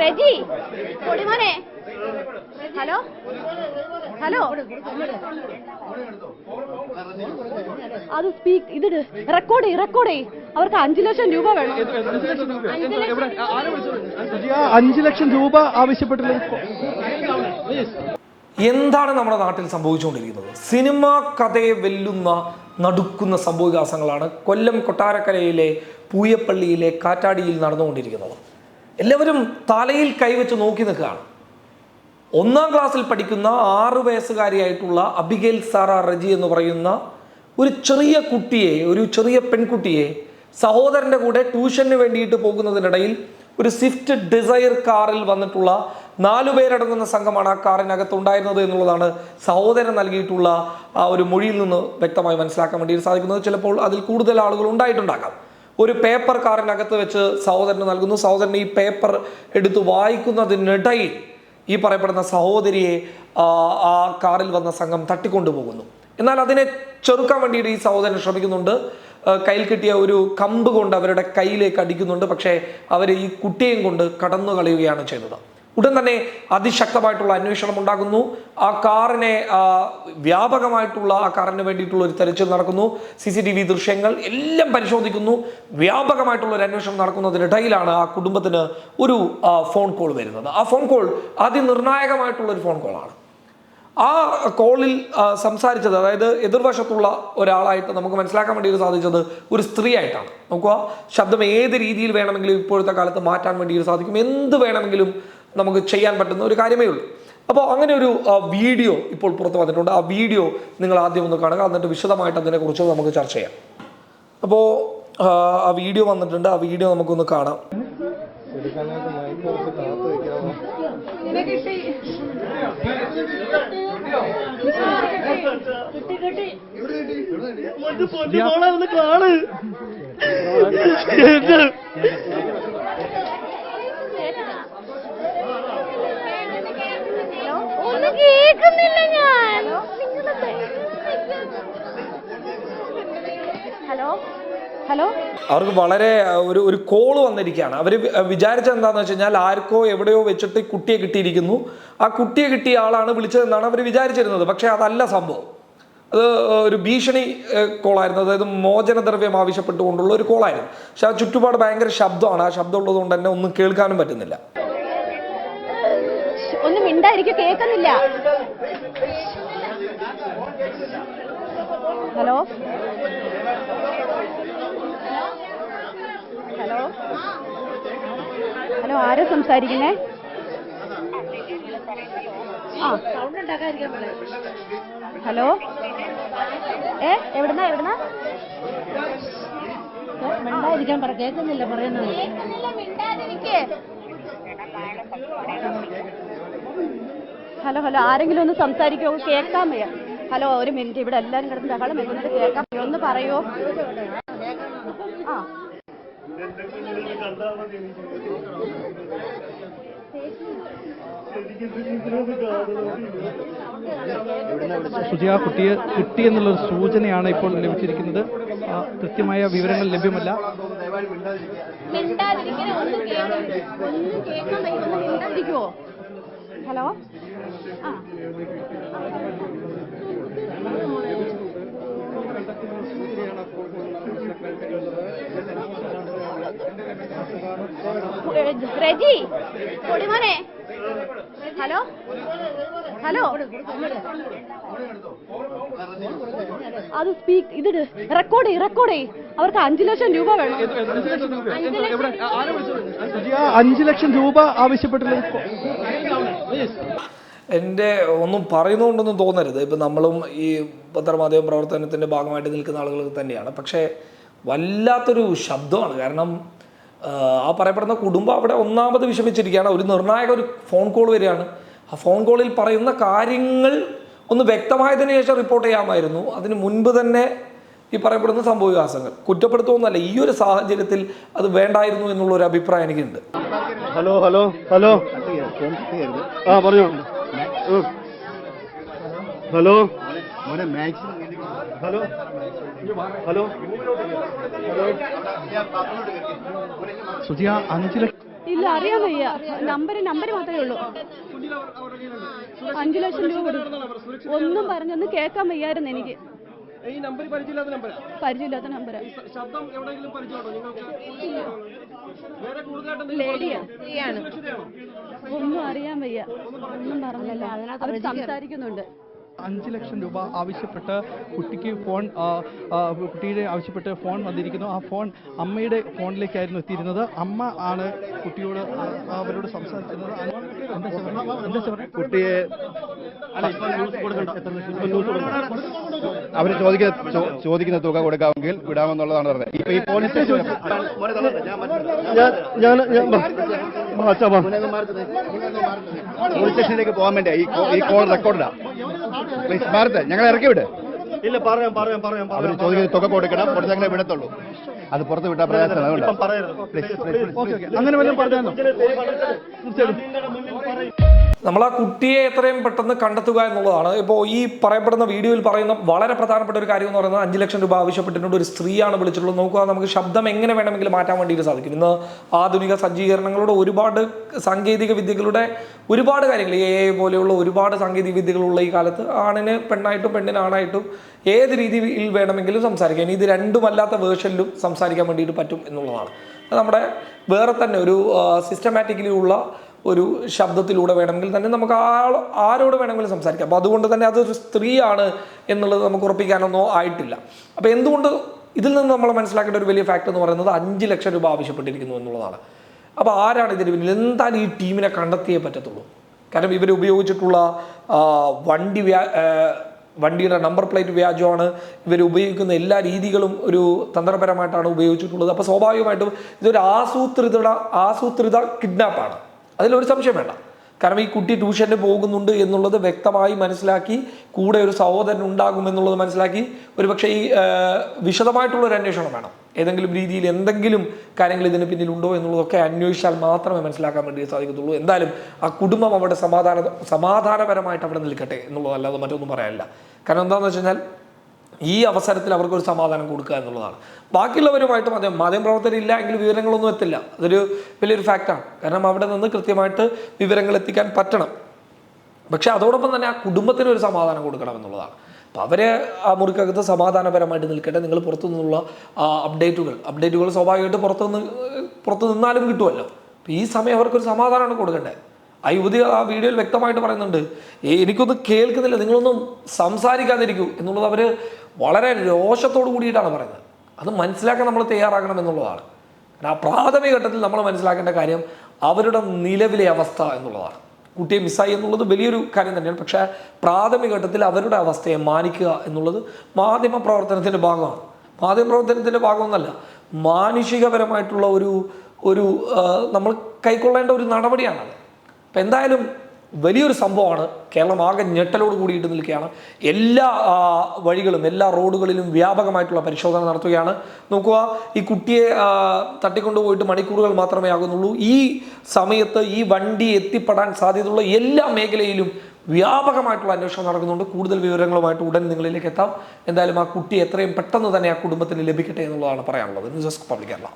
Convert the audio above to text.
റെജി പൊടിമോനെ hello? Hello? അത് speak ഇത് റെക്കോർഡ് ചെയ് റെക്കോർഡ് ചെയ് അവർക്ക് അഞ്ചു ലക്ഷം രൂപ വേണം. അഞ്ചു ലക്ഷം രൂപ ആവശ്യപ്പെട്ടുള്ള എന്താണ് നമ്മുടെ നാട്ടിൽ സംഭവിച്ചുകൊണ്ടിരിക്കുന്നത്? സിനിമ കഥയെ വെല്ലുന്ന നടുക്കുന്ന സംഭവവികാസങ്ങളാണ് കൊല്ലം കൊട്ടാരക്കരയിലെ പൂയപ്പള്ളിയിലെ കാറ്റാടിയിൽ നടന്നുകൊണ്ടിരിക്കുന്നത്. എല്ലാവരും തലയിൽ കൈവച്ച് നോക്കി നിൽക്കുകയാണ്. ഒന്നാം ക്ലാസ്സിൽ പഠിക്കുന്ന ആറ് വയസ്സുകാരിയായിട്ടുള്ള അബിഗേൽ സാറ റജി എന്ന് പറയുന്ന ഒരു ചെറിയ കുട്ടിയെ ഒരു ചെറിയ പെൺകുട്ടിയെ സഹോദരന്റെ കൂടെ ട്യൂഷന് വേണ്ടിയിട്ട് പോകുന്നതിനിടയിൽ ഒരു സ്വിഫ്റ്റ് ഡിസയർ കാറിൽ വന്നിട്ടുള്ള നാലു പേരടങ്ങുന്ന സംഘമാണ് ആ കാറിനകത്ത് ഉണ്ടായിരുന്നത് എന്നുള്ളതാണ് സഹോദരൻ നൽകിയിട്ടുള്ള ആ ഒരു മൊഴിയിൽ നിന്ന് വ്യക്തമായി മനസ്സിലാക്കാൻ വേണ്ടി സാധിക്കുന്നത്. ചിലപ്പോൾ അതിൽ കൂടുതൽ ആളുകൾ ഉണ്ടായിട്ടുണ്ടാകാം. ഒരു പേപ്പർ കാറിനകത്ത് വെച്ച് സഹോദരന് നൽകുന്നു. സഹോദരൻ ഈ പേപ്പർ എടുത്ത് വായിക്കുന്നതിനിടയിൽ ഈ പറയപ്പെടുന്ന സഹോദരിയെ ആ, കാറിൽ വന്ന സംഘം തട്ടിക്കൊണ്ടുപോകുന്നു. എന്നാൽ അതിനെ ചെറുക്കാൻ വേണ്ടിയിട്ട് ഈ സഹോദരൻ ശ്രമിക്കുന്നുണ്ട്. കയ്യിൽ കിട്ടിയ ഒരു കമ്പ് കൊണ്ട് അവരുടെ കയ്യിലേക്ക് അടിക്കുന്നുണ്ട്. പക്ഷേ അവർ ഈ കുട്ടിയെയും കൊണ്ട് കടന്നു കളയുകയാണ് ചെയ്തത് ഉടൻ തന്നെ അതിശക്തമായിട്ടുള്ള അന്വേഷണം ഉണ്ടാകുന്നു. ആ കാറിനെ വ്യാപകമായിട്ടുള്ള ആ കാറിന് വേണ്ടിയിട്ടുള്ള ഒരു തെരച്ചിൽ നടക്കുന്നു. സി സി ടി വി ദൃശ്യങ്ങൾ എല്ലാം പരിശോധിക്കുന്നു. വ്യാപകമായിട്ടുള്ള ഒരു അന്വേഷണം നടക്കുന്നതിനിടയിലാണ് ആ കുടുംബത്തിന് ഒരു ഫോൺ കോൾ വരുന്നത്. ആ ഫോൺ കോൾ അതിനിർണായകമായിട്ടുള്ള ഒരു ഫോൺ കോളാണ് ആ കോളിൽ സംസാരിച്ചത് അതായത് എതിർവശത്തുള്ള ഒരാളായിട്ട് നമുക്ക് മനസ്സിലാക്കാൻ വേണ്ടി സാധിച്ചത് ഒരു സ്ത്രീ ആയിട്ടാണ് നോക്കുക ശബ്ദം ഏത് രീതിയിൽ വേണമെങ്കിലും ഇപ്പോഴത്തെ കാലത്ത് മാറ്റാൻ വേണ്ടി സാധിക്കും. എന്ത് വേണമെങ്കിലും നമുക്ക് ചെയ്യാൻ പറ്റുന്ന ഒരു കാര്യമേ ഉള്ളൂ. അപ്പോൾ അങ്ങനെ ഒരു വീഡിയോ ഇപ്പോൾ പുറത്ത് വന്നിട്ടുണ്ട്. ആ വീഡിയോ നിങ്ങൾ ആദ്യം ഒന്ന് കാണുക എന്നിട്ട് വിശദമായിട്ട് അതിനെക്കുറിച്ച് നമുക്ക് ചർച്ച ചെയ്യാം. അപ്പോൾ ആ, വീഡിയോ വന്നിട്ടുണ്ട്. ആ വീഡിയോ നമുക്കൊന്ന് കാണാം. ഒന്ന് കാണ് ഒന്നും കേൾക്കുന്നില്ല ഞാൻ ഹലോ ഹലോ അവർക്ക് വളരെ ഒരു ഒരു കോൾ വന്നിരിക്കുകയാണ്. അവർ വിചാരിച്ച എന്താണെന്ന് വെച്ച് കഴിഞ്ഞാൽ ആർക്കോ എവിടെയോ വെച്ചിട്ട് കുട്ടിയെ കിട്ടിയിരിക്കുന്നു. ആ കുട്ടിയെ കിട്ടിയ ആളാണ് വിളിച്ചതെന്നാണ് അവർ വിചാരിച്ചിരുന്നത്. പക്ഷേ അതല്ല സംഭവം. അത് ഒരു ഭീഷണി കോളായിരുന്നു അതായത് മോചനദ്രവ്യം ആവശ്യപ്പെട്ടുകൊണ്ടുള്ള ഒരു കോളായിരുന്നു പക്ഷെ ആ ചുറ്റുപാട് ഭയങ്കര ശബ്ദമാണ്. ആ ശബ്ദം ഉള്ളത് കൊണ്ട് തന്നെ ഒന്നും കേൾക്കാനും പറ്റുന്നില്ല. ഒന്നും കേൾക്കുന്നില്ല. ഹലോ? ഹലോ ഹലോ ആരാ സംസാരിക്കുന്നേ? ആ. ഹലോ ഏ എവിടുന്നാ എവിടുന്നാ? മിണ്ടായിരിക്കാൻ പറ കേൾക്കുന്നില്ല പറയുന്നത്. ഹലോ ഹലോ ആരെങ്കിലും ഒന്ന് സംസാരിക്കോ കേൾക്കാൻ വയ്യ. ഹലോ ഒരു മിനിറ്റ് ഇവിടെ എല്ലാവരും കിടന്ന് ബഹളം വെക്കുന്നുണ്ട് കേൾക്കാൻ ഒന്ന് പറയോ. ആ. സുജിയ കുട്ടിയെ കിട്ടി എന്നുള്ള ഒരു സൂചനയാണ് ഇപ്പോൾ ലഭിച്ചിരിക്കുന്നത്. ആ, കൃത്യമായ വിവരങ്ങൾ ലഭ്യമല്ല. ഹലോ? ഒന്നും കേൾക്കാൻ ഒന്നും കേൾക്കാൻ വയ്യ ഒന്ന് മിണ്ടാതിരിക്കുവോ ഹലോ ആ റെജി? പൊടിമോനെ? ഹലോ? ഹലോ? അത് സ്പീക്ക് ഇത് റെക്കോർഡ് ചെയ് റെക്കോർഡ് ചെയ് അവർക്ക് അഞ്ചു ലക്ഷം രൂപ വേണം. അഞ്ചു ലക്ഷം രൂപ ആവശ്യപ്പെട്ടുള്ള എന്റെ ഒന്നും പറയുന്നുണ്ടൊന്നും തോന്നരുത്. ഇപ്പം നമ്മളും ഈ പത്രമാധ്യമ പ്രവർത്തനത്തിന്റെ ഭാഗമായിട്ട് നിൽക്കുന്ന ആളുകൾ തന്നെയാണ്. പക്ഷേ വല്ലാത്തൊരു ശബ്ദമാണ്. കാരണം ആ, പറയപ്പെടുന്ന കുടുംബം അവിടെ ഒന്നാമത് വിഷമിച്ചിരിക്കുകയാണ്. ഒരു നിർണായക ഒരു ഫോൺ കോൾ വരികയാണ്. ആ ഫോൺ കോളിൽ പറയുന്ന കാര്യങ്ങൾ ഒന്ന് വ്യക്തമായതിനു ശേഷം റിപ്പോർട്ട് ചെയ്യാമായിരുന്നു. അതിന് മുൻപ് തന്നെ ഈ പറയപ്പെടുന്ന സംഭവവികാസങ്ങൾ. കുറ്റപ്പെടുത്തുമെന്നല്ല ഈ ഒരു സാഹചര്യത്തിൽ അത് വേണ്ടായിരുന്നു എന്നുള്ള ഒരു അഭിപ്രായം എനിക്കുണ്ട്. Hello hello hello. ആ പറഞ്ഞോ. മോനെ ഹലോ ഹലോ? ഹലോ? സുജിയ അഞ്ചു ലക്ഷം ഇല്ല അറിയാൻ വയ്യ. നമ്പർ നമ്പർ മാത്രമേ ഉള്ളൂ. അഞ്ചു ലക്ഷം രൂപ ഒന്നും പറഞ്ഞൊന്നും കേൾക്കാൻ വയ്യായിരുന്നു എനിക്ക്. ഈ നമ്പർ പരിചയമില്ലാത്ത നമ്പരാ? പരിചയമില്ലാത്ത നമ്പരാ. ശബ്ദം എവിടെയെങ്കിലും പരിചയമുണ്ടോ? നിങ്ങൾക്ക് വേറെ കൂടുതലായിട്ട് ഒന്നും അറിയാൻ വയ്യ. ഒന്നും പറഞ്ഞില്ല. അവർ സംസാരിക്കുന്നുണ്ട്. അഞ്ച് ലക്ഷം രൂപ ആവശ്യപ്പെട്ട് കുട്ടിക്ക് ഫോൺ കുട്ടിയുടെ ആവശ്യപ്പെട്ട് ഫോൺ വന്നിരിക്കുന്നു. ആ ഫോൺ അമ്മയുടെ ഫോണിലേക്കായിരുന്നു എത്തിയിരുന്നത്. അമ്മ ആണ് കുട്ടിയോട് അവരോട് സംസാരിക്കുന്നത്? കുട്ടിയെ അവർ ചോദിക്കുന്ന ചോദിക്കുന്ന തുക കൊടുക്കാമെങ്കിൽ വിടാമെന്നുള്ളതാണ് പറഞ്ഞത്. ഇപ്പൊ ഈ പോലീസ് സ്റ്റേഷൻ ഞാൻ പോലീസ് സ്റ്റേഷനിലേക്ക് പോകാൻ വേണ്ടി ഈ കോൾ റെക്കോർഡാ പ്ലീസ് ഭാരത് ഞങ്ങളെ ഇറക്കി വിട്. ഇല്ല പറയാം പറയാം പറയാം അവർ ചോദിക്കുന്ന തുക കൊടുക്കണം കൊടുത്ത് അങ്ങനെ വിടത്തുള്ളൂ. അത് പുറത്ത് വിട്ടാൽ പ്രയാസമാണ് അങ്ങനെ വല്ലതും പറഞ്ഞാലോ നമ്മൾ ആ കുട്ടിയെ എത്രയും പെട്ടെന്ന് കണ്ടെത്തുക എന്നുള്ളതാണ്. ഇപ്പോൾ ഈ പറയപ്പെടുന്ന വീഡിയോയിൽ പറയുന്ന വളരെ പ്രധാനപ്പെട്ട ഒരു കാര്യം എന്ന് പറയുന്നത് അഞ്ച് ലക്ഷം രൂപ ആവശ്യപ്പെട്ടിട്ടുണ്ട്. ഒരു സ്ത്രീയാണ് വിളിച്ചിട്ടുള്ളത്. നോക്കുക നമുക്ക് ശബ്ദം എങ്ങനെ വേണമെങ്കിലും മാറ്റാൻ വേണ്ടിയിട്ട് സാധിക്കും. ഇന്ന് ആധുനിക സജ്ജീകരണങ്ങളുടെ ഒരുപാട് സാങ്കേതിക വിദ്യകളുടെ ഒരുപാട് കാര്യങ്ങൾ എ ഐ പോലെയുള്ള ഒരുപാട് സാങ്കേതിക വിദ്യകളുള്ള ഈ കാലത്ത് ആണിന് പെണ്ണായിട്ടും പെണ്ണിന് ആണായിട്ടും ഏത് രീതിയിൽ വേണമെങ്കിലും സംസാരിക്കാം. ഇത് രണ്ടുമല്ലാത്ത വേർഷനിലും സംസാരിക്കാൻ വേണ്ടിയിട്ട് പറ്റും എന്നുള്ളതാണ്. നമ്മുടെ വേറെ തന്നെ ഒരു സിസ്റ്റമാറ്റിക്കലി ഉള്ള ഒരു ശബ്ദത്തിലൂടെ വേണമെങ്കിൽ തന്നെ നമുക്ക് ആൾ ആരോട് വേണമെങ്കിലും സംസാരിക്കാം. അപ്പോൾ അതുകൊണ്ട് തന്നെ അതൊരു സ്ത്രീയാണ് എന്നുള്ളത് നമുക്ക് ഉറപ്പിക്കാനൊന്നും ആയിട്ടില്ല. അപ്പോൾ എന്തുകൊണ്ട് ഇതിൽ നിന്ന് നമ്മൾ മനസ്സിലാക്കേണ്ട ഒരു വലിയ ഫാക്ട് എന്ന് പറയുന്നത് അഞ്ച് ലക്ഷം രൂപ ആവശ്യപ്പെട്ടിരിക്കുന്നു എന്നുള്ളതാണ്. അപ്പോൾ ആരാണ് ഇതിന് പിന്നിൽ? എന്താണ് ഈ ടീമിനെ കണ്ടെത്തിയേ പറ്റത്തുള്ളൂ? കാരണം ഇവർ ഉപയോഗിച്ചിട്ടുള്ള വണ്ടി വ്യാ വണ്ടിയുടെ നമ്പർ പ്ലേറ്റ് വ്യാജമാണ്. ഇവർ ഉപയോഗിക്കുന്ന എല്ലാ രീതികളും ഒരു തന്ത്രപരമായിട്ടാണ് ഉപയോഗിച്ചിട്ടുള്ളത്. അപ്പോൾ സ്വാഭാവികമായിട്ടും ഇതൊരു ആസൂത്രിത ആസൂത്രിത കിഡ്നാപ്പാണ് അതിലൊരു സംശയം വേണ്ട. കാരണം ഈ കുട്ടി ട്യൂഷന് പോകുന്നുണ്ട് എന്നുള്ളത് വ്യക്തമായി മനസ്സിലാക്കി കൂടെ ഒരു സഹോദരൻ ഉണ്ടാകും എന്നുള്ളത് മനസ്സിലാക്കി ഒരുപക്ഷെ ഈ വിശദമായിട്ടുള്ളൊരു അന്വേഷണം വേണം. ഏതെങ്കിലും രീതിയിൽ എന്തെങ്കിലും കാര്യങ്ങൾ ഇതിന് പിന്നിലുണ്ടോ എന്നുള്ളതൊക്കെ അന്വേഷിച്ചാൽ മാത്രമേ മനസ്സിലാക്കാൻ വേണ്ടി സാധിക്കത്തുള്ളൂ. എന്തായാലും ആ കുടുംബം അവിടെ സമാധാന സമാധാനപരമായിട്ട് അവിടെ നിൽക്കട്ടെ എന്നുള്ളതല്ലാതെ മറ്റൊന്നും പറയാനില്ല. കാരണം എന്താണെന്ന് വെച്ച് കഴിഞ്ഞാൽ ഈ അവസരത്തിൽ അവർക്കൊരു സമാധാനം കൊടുക്കുക എന്നുള്ളതാണ്. ബാക്കിയുള്ളവരുമായിട്ട് മാധ്യമം മാധ്യമപ്രവർത്തകരില്ല എങ്കിൽ വിവരങ്ങളൊന്നും എത്തില്ല. അതൊരു വലിയൊരു ഫാക്റ്റാണ് കാരണം അവിടെ നിന്ന് കൃത്യമായിട്ട് വിവരങ്ങൾ എത്തിക്കാൻ പറ്റണം. പക്ഷെ അതോടൊപ്പം തന്നെ ആ കുടുംബത്തിന് ഒരു സമാധാനം കൊടുക്കണം എന്നുള്ളതാണ്. അപ്പോൾ അവരെ ആ മുറിക്കകത്ത് സമാധാനപരമായിട്ട് നിൽക്കട്ടെ. നിങ്ങൾ പുറത്തു നിന്നുള്ള അപ്ഡേറ്റുകൾ അപ്ഡേറ്റുകൾ സ്വാഭാവികമായിട്ട് പുറത്തു നിന്ന് പുറത്തു നിന്നാലും കിട്ടുമല്ലോ. അപ്പോൾ ഈ സമയം അവർക്കൊരു സമാധാനമാണ് കൊടുക്കേണ്ടത്. ആ യുവതി ആ വീഡിയോയിൽ വ്യക്തമായിട്ട് പറയുന്നുണ്ട് "ഏയ് എനിക്കൊന്നും കേൾക്കുന്നില്ല നിങ്ങളൊന്നും സംസാരിക്കാതിരിക്കൂ എന്നുള്ളത് അവർ വളരെ രോഷത്തോടു കൂടിയിട്ടാണ് പറയുന്നത്. അത് മനസ്സിലാക്കാൻ നമ്മൾ തയ്യാറാകണം എന്നുള്ളതാണ്. ആ പ്രാഥമിക ഘട്ടത്തിൽ നമ്മൾ മനസ്സിലാക്കേണ്ട കാര്യം അവരുടെ നിലവിലെ അവസ്ഥ എന്നുള്ളതാണ്. കുട്ടിയെ മിസ്സായി എന്നുള്ളത് വലിയൊരു കാര്യം തന്നെയാണ്. പക്ഷേ പ്രാഥമിക ഘട്ടത്തിൽ അവരുടെ അവസ്ഥയെ മാനിക്കുക എന്നുള്ളത് മാധ്യമ പ്രവർത്തനത്തിന്റെ ഭാഗമാണ്. മാധ്യമ പ്രവർത്തനത്തിന്റെ ഭാഗമൊന്നല്ല മാനുഷികപരമായിട്ടുള്ള ഒരു ഒരു നമ്മൾ കൈക്കൊള്ളേണ്ട ഒരു നടപടിയാണത്. അപ്പം എന്തായാലും വലിയൊരു സംഭവമാണ്. കേരളം ആകെ ഞെട്ടലോട് കൂടിയിട്ട് നിൽക്കുകയാണ്. എല്ലാ വഴികളും എല്ലാ റോഡുകളിലും വ്യാപകമായിട്ടുള്ള പരിശോധന നടത്തുകയാണ്. നോക്കുക ഈ കുട്ടിയെ തട്ടിക്കൊണ്ടുപോയിട്ട് മണിക്കൂറുകൾ മാത്രമേ ആകുന്നുള്ളൂ. ഈ സമയത്ത് ഈ വണ്ടി എത്തിപ്പെടാൻ സാധ്യതയുള്ള എല്ലാ മേഖലയിലും വ്യാപകമായിട്ടുള്ള അന്വേഷണം നടക്കുന്നുണ്ട്. കൂടുതൽ വിവരങ്ങളുമായിട്ട് ഉടൻ നിങ്ങളിലേക്ക് എത്താം. എന്തായാലും ആ കുട്ടി എത്രയും പെട്ടെന്ന് തന്നെ ആ കുടുംബത്തിന് ലഭിക്കട്ടെ എന്നുള്ളതാണ് പറയാനുള്ളത്. News desk public Kerala.